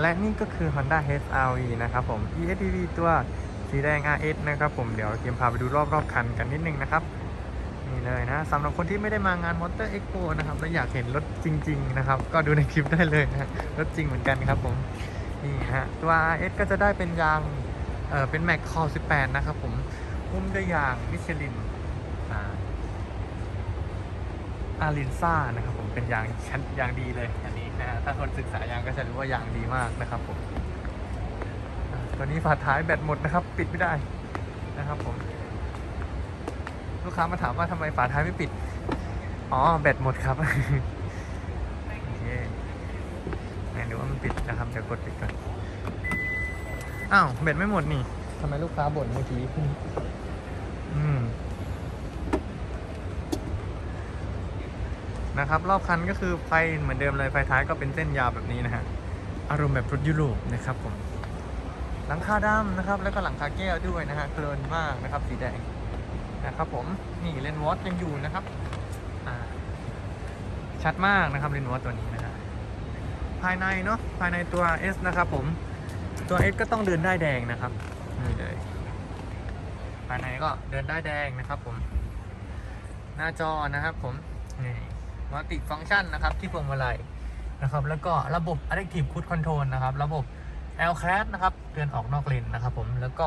และนี่ก็คือ Honda HRV นะครับผม ESDV ตัวสีแดง RS นะครับผม เดี๋ยวเกมพาไปดูรอบๆคันกันนิดนึงนะครับ นี่เลยนะสำหรับคนที่ไม่ได้มางาน Motor Expo นะครับและอยากเห็นรถจริง ๆ นะครับ ก็ดูในคลิปได้เลยนะรถจริงเหมือนกันครับผม นี่ฮะตัว RS ก็จะได้เป็นยาง เอ่อเป็น Mac Core 18 นะครับผม หุ้มด้วยยางมิชลิน อ่า อารินซ่านะครับผมเป็นยางชั้นยางดีเลยอันนี้นะฮะถ้าคนศึกษายางก็จะรู้ว่ายางดีมากนะครับผมตัวนี้ฝาท้ายแบตหมดนะครับ ปิดไม่ได้นะครับผม ลูกค้ามาถามว่าทำไมฝาท้ายไม่ปิด อ๋อแบตหมดครับโอเคไหนดูว่ามันปิดนะครับเดี๋ยวกดปิดก่อนอ้าวแบตไม่หมดนี่ทำไมลูกค้าบ่นเมื่อกี้อืม นะครับ รอบคันก็คือไฟเหมือนเดิมเลยไฟท้ายก็เป็นเส้นยาวแบบนี้นะฮะอารมณ์แบบรถยุโรปนะครับผมหลังคาดำนะครับ แล้วก็หลังคาแก้วด้วยนะฮะเพลินมากนะครับสีแดงนะครับผมนี่เลนวอตยังอยู่นะครับชัดมากนะครับเลนวอตตัวนี้นะฮะภายในเนาะภายในตัว S นะครับผมตัว S ก็ต้องเดินได้แดงนะครับนี่เลยภายในก็เดินได้แดงนะครับผม หน้าจอนะครับผมนี่ มัลติฟัง c t ชันนะครับที่พวงมาลัยนะครับแล้วก็ระบบ Adaptive Cruise Control นะครับระบบ l c a s นะครับเตือนออกนอกเลนนะครับผมแล้วก็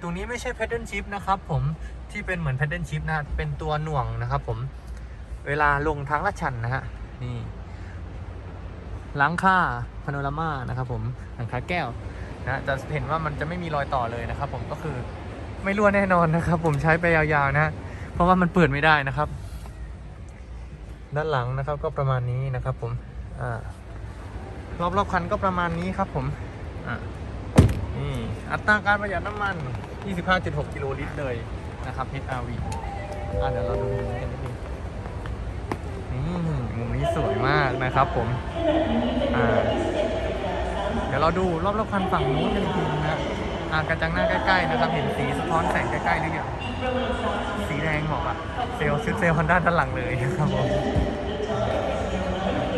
ตรงนี้ไม่ใช่ Pedal Shift นะครับผมที่เป็นเหมือน Pedal Shift นะเป็นตัวหน่วงนะครับผมเวลาลงทางลาดชันนะฮะนี่หลังคาพาโนรามานะครับผมหลังคาแก้วนะจะเห็นว่ามันจะไม่มีรอยต่อเลยนะครับผมก็คือไม่รั่วแน่นอนนะครับ ผมใช้ไปยาวๆนะฮะเพราะว่ามันเปิดไม่ได้นะครับ ด้านหลังนะครับก็ประมาณนี้นะครับผมอรอบรอบคันก็ประมาณนี้ครับผมนี่อัตราการประหยัดน้ำมัน 25.6 กิโลลิตรเลยนะครับ HRV อ่าเดี๋ยวเราดูมุมนี้กันนิดนึงนี่มุมนี้สวยมากนะครับผมอ่าเดี๋ยวเราดูรอบรอบคันฝั่งนู้นกันอีกทีนะากระจังหน้าใกล้ๆนะครับ เห็นสีสะท้อนแสงใกล้ๆหรือยังสีแดงเหมาะอะเซลล์ชุดเซลล์ฮอนด้าด้านหลังเลยนะครับผม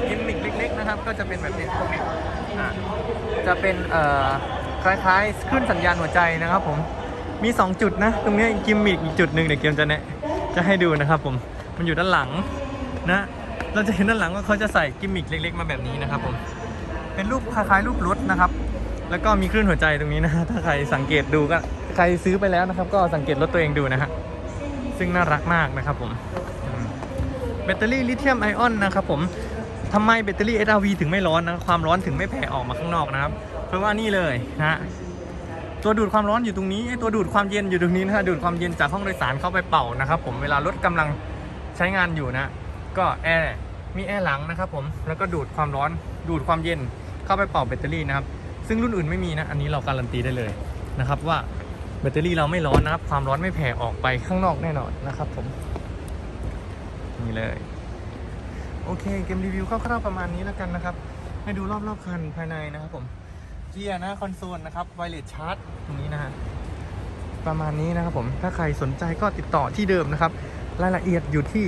กิมมิคเล็กๆนะครับ ก็จะเป็นแบบนี้พวกนี้จะเป็นเอ่อคล้ายๆขึ้นสัญญาณหัวใจนะครับผมมี 2 จุดนะ ตรงนี้กิมมิคอีกจุดหนึ่งเดี๋ยวเกมจะแนะจะให้ดูนะครับผมมันอยู่ด้านหลังนะเราจะเห็นด้านหลังว่าเขาจะใส่กิมมิคเล็ก ๆ มาแบบนี้นะครับผมเป็นรูปคล้ายๆรูปรถนะครับ แล้วก็มีคลื่นหัวใจตรงนี้นะฮะถ้าใครสังเกตดูก็ใครซื้อไปแล้วนะครับ ก็สังเกตรถตัวเองดูนะฮะซึ่งน่ารักมากนะครับผมแบตเตอรี่ลิเธียมไอออนนะครับผมทำไมแบตเตอรี่ SRV ถึงไม่ร้อนนะความร้อนถึงไม่แผ่ออกมาข้างนอกนะครับ เพราะว่านี่เลยนะฮะตัวดูดความร้อนอยู่ตรงนี้ตัวดูดความเย็นอยู่ตรงนี้นะฮะดูดความเย็นจากห้องโดยสารเข้าไปเป่านะครับผมเวลารถกำลังใช้งานอยู่นะ ก็แอร์มีแอร์หลังนะครับผมแล้วก็ดูดความร้อนดูดความเย็นเข้าไปเป่าแบตเตอรี่นะครับ ซึ่งรุ่นอื่นไม่มีนะ อันนี้เราการันตีได้เลยนะครับว่าแบตเตอรี่เราไม่ร้อนนะครับ ความร้อนไม่แผ่ออกไปข้างนอกแน่นอนนะครับผมนี่เลย โอเคเกมรีวิวคร่าวๆประมาณนี้แล้วกันนะครับให้ดูรอบๆคันภายในนะครับผมเกียร์นะคอนโซลนะครับไวเลสชาร์จตรงนี้นะฮะประมาณนี้นะครับผมถ้าใครสนใจก็ติดต่อที่เดิมนะครับ รายละเอียดอยู่ที่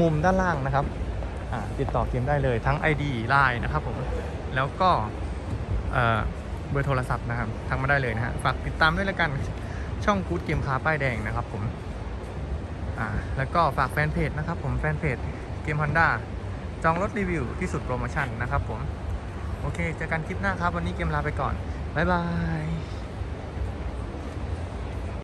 มุมด้านล่างนะครับติดต่อเกมได้เลยทั้ง ID Line นะครับผมแล้วก็ เบอร์โทรศัพท์นะครับทักมาได้เลยนะฮะฝากติดตามด้วยแล้วกันช่องกู๊ดเกมคาป้ายแดงนะครับผมอ่าแล้วก็ฝากแฟนเพจนะครับผมแฟนเพจเกมฮอนด้าจองรถรีวิวที่สุดโปรโมชั่นนะครับผม โอเคเจอกันคลิปหน้าครับ วันนี้เกมลาไปก่อน บ๊ายบาย